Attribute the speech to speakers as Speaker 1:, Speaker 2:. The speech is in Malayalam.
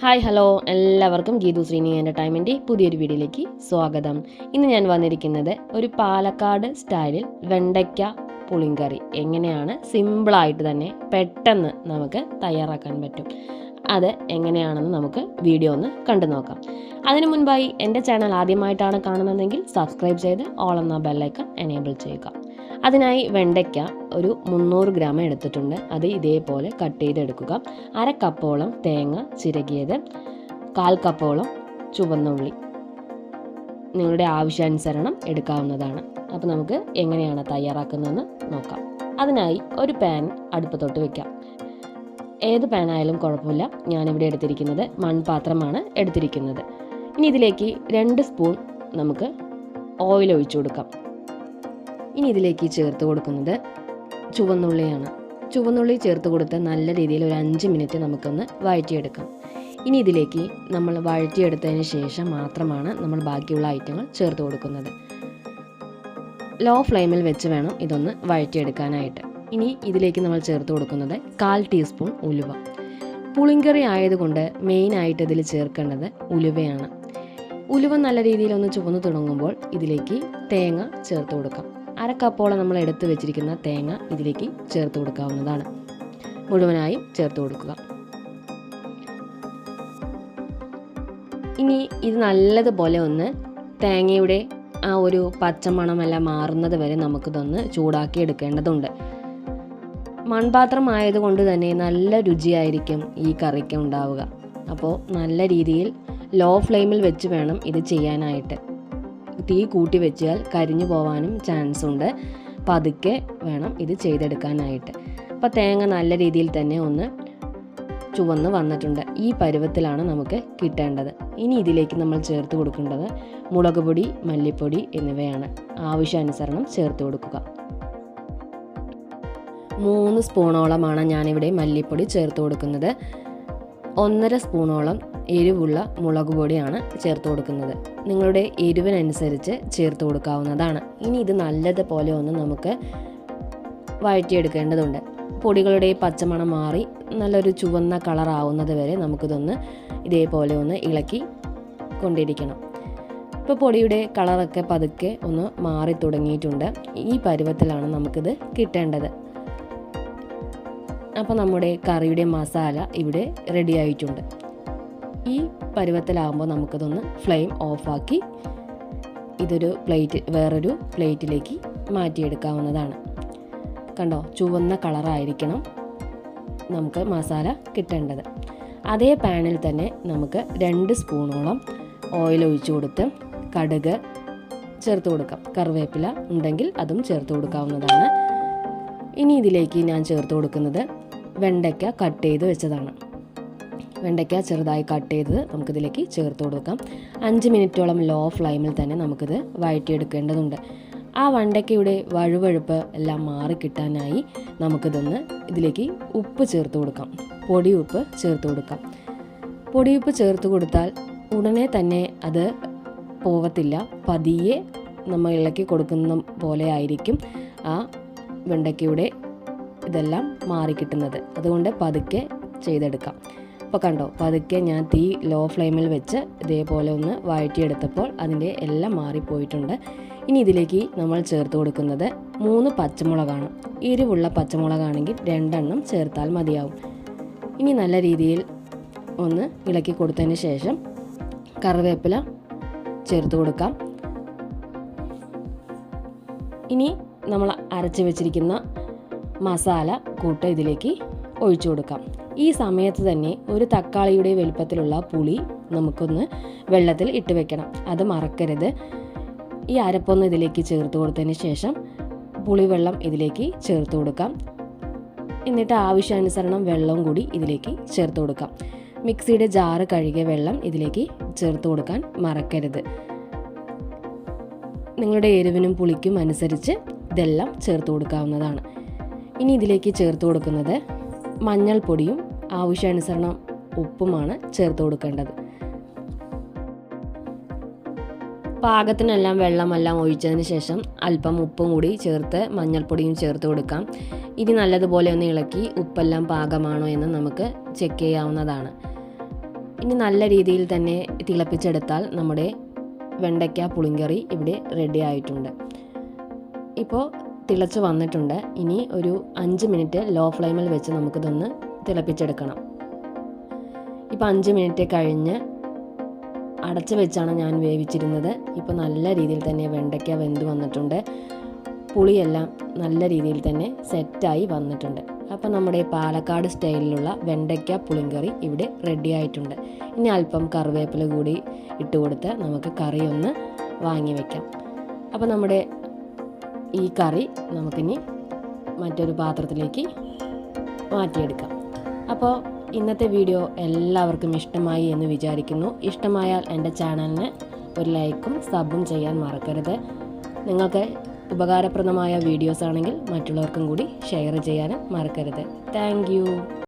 Speaker 1: Hi hello. എല്ലാവർക്കും ഗീതു ശ്രീനി എന്റർടൈൻമെന്റ് പുതിയൊരു വീഡിയോയിലേക്ക് സ്വാഗതം. ഇന്ന് ഞാൻ വന്നിരിക്കുന്നത് ഒരു പാലക്കാട് സ്റ്റൈലിൽ വെണ്ടയ്ക്ക പുളിങ്കറി. എങ്ങനെയാണ്? സിമ്പിളായിട്ട് തന്നെ പെട്ടെന്ന് നമുക്ക് തയ്യാറാക്കാൻ പറ്റും. അത് എങ്ങനെയാണെന്ന് നമുക്ക് വീഡിയോ ഒന്ന് കണ്ടു നോക്കാം. അതിനു മുൻപായി എന്റെ ചാനൽ ആദ്യമായിട്ടാണ് കാണുന്നതെങ്കിൽ സബ്സ്ക്രൈബ് ചെയ്ത് ഓൾ എന്ന ബെല്ലൈക്കൺ എനേബിൾ ചെയ്യുക. അതിനായി വെണ്ടയ്ക്ക ഒരു മുന്നൂറ് ഗ്രാം എടുത്തിട്ടുണ്ട്. അത് ഇതേപോലെ കട്ട് ചെയ്തെടുക്കുക. അര കപ്പോളം തേങ്ങ ചിരകിയത് കാൽ കപ്പോളം ചുവന്നുള്ളി നിങ്ങളുടെ ആവശ്യാനുസരണം എടുക്കാവുന്നതാണ്. അപ്പോൾ നമുക്ക് എങ്ങനെയാണ് തയ്യാറാക്കുന്നതെന്ന് നോക്കാം. അതിനായി ഒരു പാൻ അടുപ്പത്തോട്ട് വെക്കാം. ഏത് പാനായാലും കുഴപ്പമില്ല. ഞാനിവിടെ എടുത്തിരിക്കുന്നത് മൺപാത്രമാണ് എടുത്തിരിക്കുന്നത്. ഇനി ഇതിലേക്ക് രണ്ട് സ്പൂൺ നമുക്ക് ഓയിൽ ഒഴിച്ചു കൊടുക്കാം. ഇനി ഇതിലേക്ക് ചേർത്ത് കൊടുക്കുന്നത് ചുവന്നുള്ളിയാണ്. ചുവന്നുള്ളി ചേർത്ത് കൊടുത്ത് നല്ല രീതിയിൽ ഒരു അഞ്ച് മിനിറ്റ് നമുക്കൊന്ന് വഴറ്റിയെടുക്കാം. ഇനി ഇതിലേക്ക് നമ്മൾ വഴറ്റിയെടുത്തതിന് ശേഷം മാത്രമാണ് നമ്മൾ ബാക്കിയുള്ള ഐറ്റങ്ങൾ ചേർത്ത് കൊടുക്കുന്നത്. ലോ ഫ്ലെയിമിൽ വെച്ച് വേണം ഇതൊന്ന് വഴറ്റിയെടുക്കാനായിട്ട്. ഇനി ഇതിലേക്ക് നമ്മൾ ചേർത്ത് കൊടുക്കുന്നത് കാൽ ടീസ്പൂൺ ഉലുവ. പുളിങ്കറി ആയതുകൊണ്ട് മെയിനായിട്ട് ഇതിൽ ചേർക്കേണ്ടത് ഉലുവയാണ്. ഉലുവ നല്ല രീതിയിൽ ഒന്ന് ചുവന്ന് തുടങ്ങുമ്പോൾ ഇതിലേക്ക് തേങ്ങ ചേർത്ത് കൊടുക്കാം. അര കപ്പോളം നമ്മൾ എടുത്ത് വെച്ചിരിക്കുന്ന തേങ്ങ ഇതിലേക്ക് ചേർത്ത് കൊടുക്കാവുന്നതാണ്. മുഴുവനായും ചേർത്ത് കൊടുക്കുക. ഇനി ഇത് നല്ലതുപോലെ ഒന്ന് തേങ്ങയുടെ ആ ഒരു പച്ചമണമെല്ലാം മാറുന്നത് വരെ നമുക്കിതൊന്ന് ചൂടാക്കി എടുക്കേണ്ടതുണ്ട്. മൺപാത്രം ആയതുകൊണ്ട് തന്നെ നല്ല രുചിയായിരിക്കും ഈ കറിക്ക് ഉണ്ടാവുക. അപ്പോൾ നല്ല രീതിയിൽ ലോ ഫ്ലെയിമിൽ വെച്ച് വേണം ഇത് ചെയ്യാനായിട്ട്. തീ കൂട്ടി വെച്ചാൽ കരിഞ്ഞു പോവാനും ചാൻസ് ഉണ്ട്. പതുക്കെ വേണം ഇത് ചെയ്തെടുക്കാനായിട്ട്. അപ്പോൾ തേങ്ങ നല്ല രീതിയിൽ തന്നെ ഒന്ന് ചുവന്ന് വന്നിട്ടുണ്ട്. ഈ പരുവത്തിലാണ് നമുക്ക് കിട്ടേണ്ടത്. ഇനി ഇതിലേക്ക് നമ്മൾ ചേർത്ത് കൊടുക്കേണ്ടത് മുളക് പൊടി മല്ലിപ്പൊടി എന്നിവയാണ്. ആവശ്യാനുസരണം ചേർത്ത് കൊടുക്കുക. മൂന്ന് സ്പൂണോളമാണ് ഞാനിവിടെ മല്ലിപ്പൊടി ചേർത്ത് കൊടുക്കുന്നത്. ഒന്നര സ്പൂണോളം എരിവുള്ള മുളക് പൊടിയാണ് ചേർത്ത് കൊടുക്കുന്നത്. നിങ്ങളുടെ എരിവിനനുസരിച്ച് ചേർത്ത് കൊടുക്കാവുന്നതാണ്. ഇനി ഇത് നല്ലതുപോലെ ഒന്ന് നമുക്ക് വഴറ്റിയെടുക്കേണ്ടതുണ്ട്. പൊടികളുടെ പച്ചമണം മാറി നല്ലൊരു ചുവന്ന കളറാവുന്നത് വരെ നമുക്കിതൊന്ന് ഇതേപോലെ ഒന്ന് ഇളക്കി കൊണ്ടിരിക്കണം. ഇപ്പോൾ പൊടിയുടെ കളറൊക്കെ പതുക്കെ ഒന്ന് മാറി തുടങ്ങിയിട്ടുണ്ട്. ഈ പരുവത്തിലാണ് നമുക്കിത് കിട്ടേണ്ടത്. അപ്പോൾ നമ്മുടെ കറിയുടെ മസാല ഇവിടെ റെഡി ആയിട്ടുണ്ട്. ഈ പരുവത്തിലാകുമ്പോൾ നമുക്കതൊന്ന് ഫ്ലെയിം ഓഫാക്കി ഇതൊരു പ്ലേറ്റ് വേറൊരു പ്ലേറ്റിലേക്ക് മാറ്റിയെടുക്കാവുന്നതാണ്. കണ്ടോ? ചുവന്ന കളറായിരിക്കണം നമുക്ക് മസാല കിട്ടേണ്ടത്. അതേ പാനിൽ തന്നെ നമുക്ക് രണ്ട് സ്പൂണോളം ഓയിൽ ഒഴിച്ചു കൊടുത്ത് കടുക് ചേർത്ത് കൊടുക്കാം. കറിവേപ്പില ഉണ്ടെങ്കിൽ അതും ചേർത്ത് കൊടുക്കാവുന്നതാണ്. ഇനി ഇതിലേക്ക് ഞാൻ ചേർത്ത് കൊടുക്കുന്നത് വെണ്ടയ്ക്ക കട്ട് ചെയ്ത് വെച്ചതാണ്. വെണ്ടയ്ക്ക ചെറുതായി കട്ട് ചെയ്തത് നമുക്കിതിലേക്ക് ചേർത്ത് കൊടുക്കാം. അഞ്ച് മിനിറ്റോളം ലോ ഫ്ലെയിമിൽ തന്നെ നമുക്കിത് വഴറ്റിയെടുക്കേണ്ടതുണ്ട്. ആ വണ്ടയ്ക്കയുടെ വഴുവഴുപ്പ് എല്ലാം മാറി കിട്ടാനായി നമുക്കിതൊന്ന് ഇതിലേക്ക് ഉപ്പ് ചേർത്ത് കൊടുക്കാം. പൊടി ഉപ്പ് ചേർത്ത് കൊടുക്കാം. പൊടി ഉപ്പ് ചേർത്ത് കൊടുത്താൽ ഉടനെ തന്നെ അത് പോകത്തില്ല പതിയെ നമ്മൾ ഇളക്കി കൊടുക്കുന്ന പോലെ ആയിരിക്കും ആ വെണ്ടയ്ക്കയുടെ ഇതെല്ലാം മാറിക്കിട്ടുന്നത് അതുകൊണ്ട് പതുക്കെ ചെയ്തെടുക്കാം. അപ്പോൾ കണ്ടോ പതുക്കെ ഞാൻ തീ ലോ ഫ്ലെയിമിൽ വെച്ച് ഇതേപോലെ ഒന്ന് വഴറ്റിയെടുത്തപ്പോൾ അതിന്റെ എല്ലാം മാറിപ്പോയിട്ടുണ്ട്. ഇനി ഇതിലേക്ക് നമ്മൾ ചേർത്ത് കൊടുക്കുന്നത് മൂന്ന് പച്ചമുളകാണ്. എരിവുള്ള പച്ചമുളകാണെങ്കിൽ രണ്ടെണ്ണം ചേർത്താൽ മതിയാവും. ഇനി നല്ല രീതിയിൽ ഒന്ന് ഇളക്കി കൊടുത്തതിന് ശേഷം കറിവേപ്പില ചേർത്ത് കൊടുക്കാം. ഇനി നമ്മൾ അരച്ച് വെച്ചിരിക്കുന്ന മസാല കൂട്ട് ഇതിലേക്ക് ഒഴിച്ചു കൊടുക്കാം. ഈ സമയത്ത് തന്നെ ഒരു തക്കാളിയുടെ വലുപ്പത്തിലുള്ള പുളി നമുക്കൊന്ന് വെള്ളത്തിൽ ഇട്ട് വെക്കണം. അത് മറക്കരുത്. ഈ അരപ്പൊന്ന് ഇതിലേക്ക് ചേർത്ത് കൊടുത്തതിന് ശേഷം പുളിവെള്ളം ഇതിലേക്ക് ചേർത്ത് കൊടുക്കാം. എന്നിട്ട് ആവശ്യാനുസരണം വെള്ളവും കൂടി ഇതിലേക്ക് ചേർത്ത് കൊടുക്കാം. മിക്സിയുടെ ജാറ് കഴുകിയ വെള്ളം ഇതിലേക്ക് ചേർത്ത് കൊടുക്കാൻ മറക്കരുത്. നിങ്ങളുടെ എരിവിനും പുളിക്കും അനുസരിച്ച് ഇതെല്ലാം ചേർത്ത് കൊടുക്കാവുന്നതാണ്. ഇനി ഇതിലേക്ക് ചേർത്ത് കൊടുക്കുന്നത് മഞ്ഞൾപ്പൊടിയും ആവശ്യാനുസരണം ഉപ്പുമാണ് ചേർത്ത് കൊടുക്കേണ്ടത്. പാകത്തിനെല്ലാം വെള്ളമെല്ലാം ഒഴിച്ചതിന് ശേഷം അല്പം ഉപ്പും കൂടി ചേർത്ത് മഞ്ഞൾപ്പൊടിയും ചേർത്ത് കൊടുക്കാം. ഇനി നല്ലതുപോലെ ഒന്ന് ഇളക്കി ഉപ്പെല്ലാം പാകമാണോ എന്ന് നമുക്ക് ചെക്ക് ചെയ്യാവുന്നതാണ്. ഇനി നല്ല രീതിയിൽ തന്നെ തിളപ്പിച്ചെടുത്താൽ നമ്മുടെ വെണ്ടയ്ക്ക പുളിങ്കറി ഇവിടെ റെഡി ആയിട്ടുണ്ട്. ഇപ്പോൾ തിളച്ച് വന്നിട്ടുണ്ട്. ഇനി ഒരു അഞ്ച് മിനിറ്റ് ലോ ഫ്ലെയിമിൽ വെച്ച് നമുക്കിതൊന്ന് തിളപ്പിച്ചെടുക്കണം. ഇപ്പോൾ അഞ്ച് മിനിറ്റ് കഴിഞ്ഞ് അടച്ച് വെച്ചാണ് ഞാൻ വേവിച്ചിരുന്നത്. ഇപ്പോൾ നല്ല രീതിയിൽ തന്നെ വെണ്ടയ്ക്ക വെന്ത് വന്നിട്ടുണ്ട്. പുളിയെല്ലാം നല്ല രീതിയിൽ തന്നെ സെറ്റായി വന്നിട്ടുണ്ട്. അപ്പോൾ നമ്മുടെ പാലക്കാട് സ്റ്റൈലിലുള്ള വെണ്ടയ്ക്ക പുളിങ്കറി ഇവിടെ റെഡി ആയിട്ടുണ്ട്. ഇനി അല്പം കറിവേപ്പില കൂടി ഇട്ട് കൊടുത്ത് നമുക്ക് കറി ഒന്ന് വാങ്ങി വെക്കാം. അപ്പോൾ നമ്മുടെ ഈ കറി നമുക്കിനി മറ്റൊരു പാത്രത്തിലേക്ക് മാറ്റിയെടുക്കാം. അപ്പോൾ ഇന്നത്തെ വീഡിയോ എല്ലാവർക്കും ഇഷ്ടമായി എന്ന് വിചാരിക്കുന്നു. ഇഷ്ടമായാൽ എന്റെ ചാനലിന് ഒരു ലൈക്കും സബും ചെയ്യാൻ മറക്കരുത്. നിങ്ങൾക്ക് ഉപകാരപ്രദമായ വീഡിയോസ് ആണെങ്കിൽ മറ്റുള്ളവർക്കും കൂടി ഷെയർ ചെയ്യാനും മറക്കരുത്. താങ്ക്